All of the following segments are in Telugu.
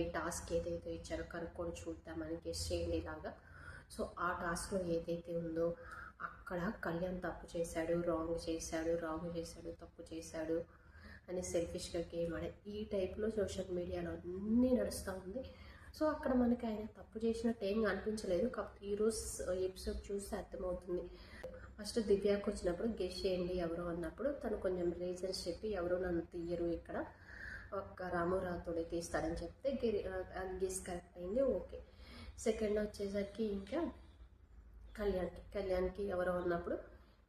ఈ టాస్క్ ఏదైతే ఇచ్చారో కనుక్కొని చూద్దామని గెస్ట్ చేయండి ఇలాగా సో ఆ టాస్క్లో ఏదైతే ఉందో అక్కడ కళ్యాణ్ తప్పు చేశాడు రాంగ్ చేశాడు రాంగ్ చేశాడు తప్పు చేశాడు అని సెల్ఫిష్గా గేమ్ ఆడే. ఈ టైప్లో సోషల్ మీడియాలో అన్నీ నడుస్తూ ఉంది. సో అక్కడ మనకి ఆయన తప్పు చేసినట్టు ఏం అనిపించలేదు. కాకపోతే ఈరోజు ఎపిసోడ్ చూస్తే అర్థమవుతుంది. ఫస్ట్ దివ్యాకి వచ్చినప్పుడు గెస్ చేయండి ఎవరు అన్నప్పుడు తను కొంచెం రీజన్స్ చెప్పి ఎవరు నన్ను తీయరు ఇక్కడ ఒక్క రామురాతోడే తీస్తాడని చెప్తే గెస్ కరెక్ట్ అయింది ఓకే. సెకండ్ వచ్చేసరికి ఇంకా కళ్యాణ్కి కళ్యాణ్కి ఎవరో ఉన్నప్పుడు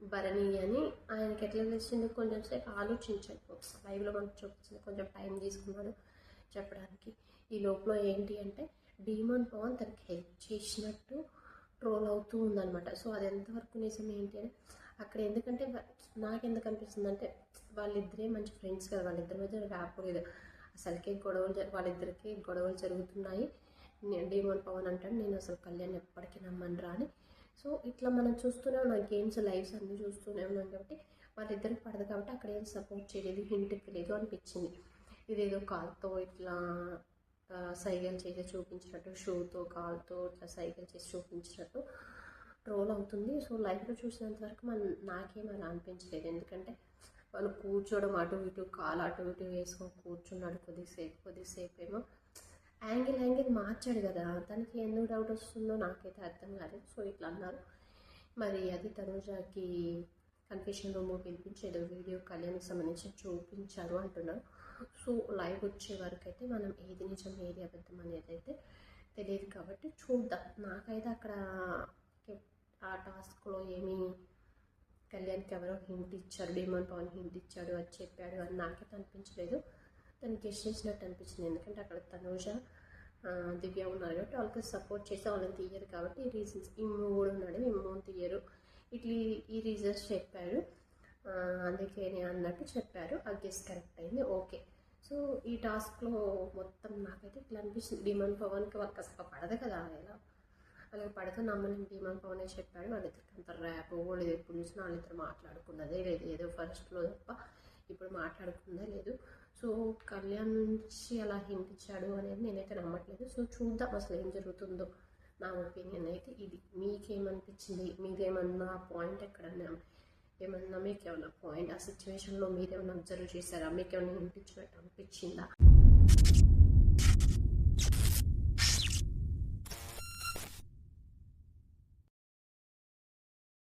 భరణి అని ఆయనకి ఎట్లా తెలిసింది కొంచెం సేపు ఆలోచించాడు లైవ్లో మనకు చూపించింది కొంచెం టైం తీసుకున్నాడు చెప్పడానికి. ఈ లోపల ఏంటి అంటే డీమన్ పవన్ తనకి హెల్ప్ చేసినట్టు ట్రోల్ అవుతూ ఉందనమాట సో అది ఎంతవరకు నిజం ఏంటి అని అక్కడ ఎందుకంటే నాకు ఎందుకు అనిపిస్తుంది అంటే వాళ్ళిద్దరే మంచి ఫ్రెండ్స్ కదా. వాళ్ళిద్దరి మధ్య ర్యాప్ లేదు. అసలుకే గొడవలు వాళ్ళిద్దరికి గొడవలు జరుగుతున్నాయి. నేను పవన్ అంటాడు నేను అసలు కళ్యాణ్ ఎప్పటికీ నమ్మను అని. సో ఇట్లా మనం చూస్తూనే ఉన్నాం. గేమ్స్ లైవ్స్ అన్నీ చూస్తూనే ఉన్నాం కాబట్టి వాళ్ళిద్దరికి పడదు కాబట్టి అక్కడ ఏం సపోర్ట్ చేయలేదు. ఇంటికి లేదు అనిపించింది. ఇదేదో కాల్తో ఇట్లా సైకిల్ చేసి చూపించినట్టు షూతో కాల్తో ఇట్లా సైకిల్ చేసి చూపించినట్టు ట్రోల్ అవుతుంది. సో లైవ్లో చూసినంత వరకు మన నాకేం అలా అనిపించలేదు. ఎందుకంటే వాళ్ళు కూర్చోవడం అటు ఇటు కాలు అటు ఇటు వేసుకొని కూర్చున్నాడు కొద్దిసేపు కొద్దిసేపు ఏమో. యాంగిల్ యాంగిల్ మార్చాడు కదా. తనకి ఎందుకు డౌట్ వస్తుందో నాకైతే అర్థం కాలేదు. సో ఇట్లా అన్నారు. మరి అది తనుజాకి కన్ఫ్యూషన్ రూమ్ పిలిపించి ఏదో వీడియో కళ్యాణ్కి సంబంధించి చూపించారు అంటున్నారు. సో లైవ్ వచ్చే వరకు అయితే మనం ఏది నిజం ఏది అబద్ధం అనేది అయితే తెలియదు కాబట్టి చూద్దాం. నాకైతే అక్కడ ఆ టాస్క్లో ఏమీ కళ్యాణ్కి ఎవరో హింట్ ఇచ్చారు డిమాండ్ పవన్ హింట్ ఇచ్చాడు అది చెప్పాడు అని నాకైతే అనిపించలేదు. తను గెస్ట్ చేసినట్టు అనిపించింది. ఎందుకంటే అక్కడ తనూజ దివ్య ఉన్నారు కాబట్టి వాళ్ళకి సపోర్ట్ చేసి వాళ్ళని తీయరు కాబట్టి ఈ రీజన్స్ ఈ మూడు ఉన్నాడు ఈ మూడు తీయరు. ఇట్లా ఈ- ఈ రీజన్స్ చెప్పారు అందుకే నేను అన్నట్టు చెప్పారు. ఆ గెస్ కరెక్ట్ అయింది. ఓకే సో ఈ టాస్క్లో మొత్తం నాకైతే ఇట్లా అనిపిస్తుంది డిమాండ్ పవన్కి వాళ్ళకి అసలు పడదు కదా ఎలా అలాగే పడక నమ్మని భీమా పవనే చెప్పాడు వాళ్ళిద్దరికి అంత ర్యాప్ లేదు ఎప్పుడు చూసినా వాళ్ళిద్దరు మాట్లాడుకున్నదే లేదు ఏదో ఫస్ట్లో తప్ప ఇప్పుడు మాట్లాడుకుందే లేదు. సో కళ్యాణ్ నుంచి అలా హింట్ ఇచ్చాడు అనేది నేనైతే నమ్మట్లేదు. సో చూద్దాం అసలు ఏం జరుగుతుందో. నా ఒపీనియన్ అయితే ఇది. మీకేమనిపించింది? మీదేమన్నా పాయింట్ ఎక్కడన్నా ఏమన్నా మీకు ఏమన్నా పాయింట్ ఆ సిచ్యువేషన్లో మీరేమన్నా అబ్జర్వ్ చేశారా? మీకు ఏమైనా హింట్ ఇచ్చినట్టు అనిపించిందా?